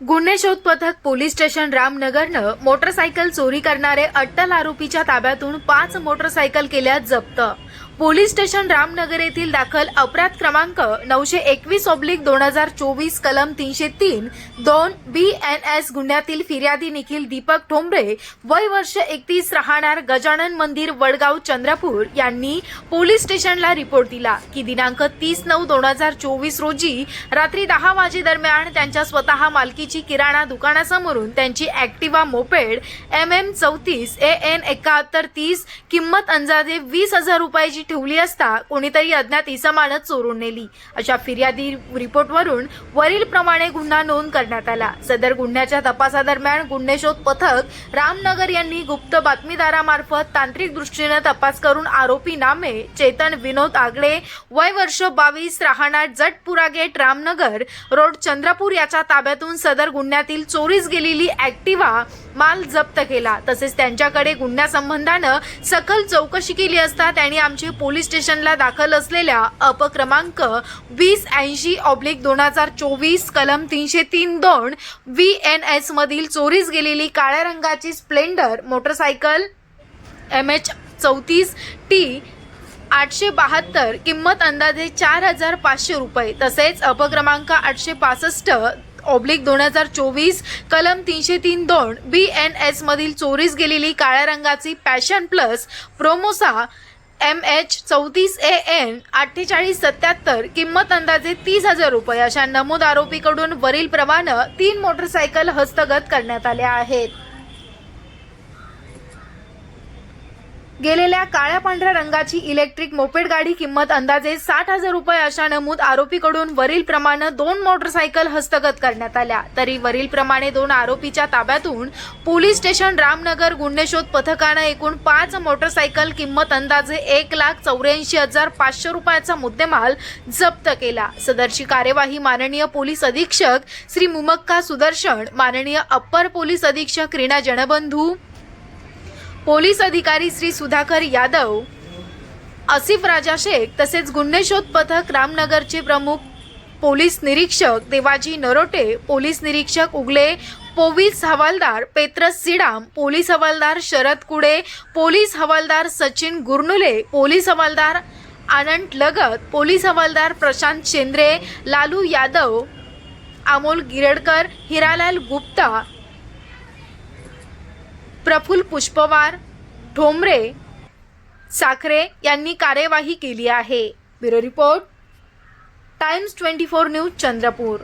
गुन्हे शोध पथक पोलीस स्टेशन रामनगरनं मोटरसायकल चोरी करणारे अट्टल आरोपीच्या ताब्यातून पाच मोटरसायकल केल्या जप्त. पोलीस स्टेशन रामनगर येथील दाखल अपराध क्रमांक नऊशे एकवीस ऑब्लिक दोन हजार चोवीस कलम तीनशे तीन दोन बी एन एस गुन्ह्यातील फिर्यादी निखिल दीपक ठोंबरे वय वर्ष एकतीस राहणार गजानन मंदिर वडगाव चंद्रपूर यांनी पोलीस स्टेशनला रिपोर्ट दिला की दिनांक तीस नऊ दोन हजार चोवीस रोजी रात्री दहा वाजेदरम्यान त्यांच्या स्वतः मालकी मालकीची किराणा दुकानासमोरून त्यांची ऍक्टिवा मोपेड एम एम चौतीस ए एन एकाहत्तर तीस किंमत अंदाजे वीस हजार रुपयाची ठेवली असता कोणीतरी अज्ञात इसमानं चोरून नेली. अशा फिर्यादी रिपोर्टवरून वरील प्रमाणे गुन्हा नोंद करण्यात आला. सदर गुन्ह्याच्या तपासादरम्यान गुन्हे शोध पथक रामनगर यांनी गुप्त बातमीदारामार्फत तांत्रिक दृष्टीनं तपास करून आरोपी नामे चेतन विनोद आगळे वय वर्ष बावीस राहणार जटपुरा गेट रामनगर रोड चंद्रपूर याच्या ताब्यातून सदर गुन्ह्यातील चोरीस गेलेली ऍक्टिवा माल जप्त केला. तसेच त्यांच्याकडे गुन्ह्यासंबंधानं सकल चौकशी केली असता त्यांनी आमचे पोलीस स्टेशनला दाखल असलेल्या अपक्रमांक वीस ऐंशी ऑब्लिक दोन हजार चोवीस कलम तीनशे तीन दोन व्ही एन एस मधील चोरीस गेलेली काळ्या रंगाची स्प्लेंडर मोटरसायकल एम एच चौतीस टी आठशे बहात्तर किंमत अंदाजे चार हजार पाचशे रुपये. तसेच अपक्रमांक आठशे पासष्ट ऑब्लिक दोन हजार चोवीस कलम तीनशे तीन दोन बी एन एस मधील चोरीस गेलेली काळ्या रंगाची पॅशन प्लस प्रोमोसा एम एच चौतीस ए एन अठ्ठेचाळीस सत्याहत्तर किंमत अंदाजे तीस हजार रुपये अशा नमूद आरोपीकडून वरील प्रमाणे तीन मोटरसायकल हस्तगत करण्यात आल्या आहेत. गेलेल्या काळ्या पांढऱ्या रंगाची इलेक्ट्रिक मोपेड गाडी किंमत अंदाजे साठ हजार रुपये अशा नमूद आरोपीकडून वरील प्रमाणे दोन मोटरसायकल हस्तगत करण्यात आल्या. तरी वरील प्रमाणे दोन आरोपीच्या ताब्यातून पोलीस स्टेशन रामनगर गुन्हे शोध पथकानं एकूण पाच मोटरसायकल किंमत अंदाजे एक लाख चौऱ्याऐंशी हजार पाचशे रुपयाचा मुद्देमाल जप्त केला. सदरची कार्यवाही माननीय पोलीस अधीक्षक श्री मुमक्का सुदर्शन माननीय अप्पर पोलीस अधीक्षक रीना जनबंधू पोलीस अधिकारी श्री सुधाकर यादव आसिफ राजा शेख तसेच गुन्हे शोध पथक रामनगरचे प्रमुख पोलीस निरीक्षक देवाजी नरोटे पोलीस निरीक्षक उगले पोलीस हवालदार पेत्रस सिडाम पोलीस हवालदार शरद कुडे पोलीस हवालदार सचिन गुरनुले पोलीस हवालदार आनंद लगत पोलीस हवालदार प्रशांत शेंद्रे लालू यादव अमोल गिरडकर हिरालाल गुप्ता प्रफुल्ल पुष्पवार ठोंबरे साखरे यांनी कार्यवाही केली आहे. Bureau report Times twenty four news Chandrapur.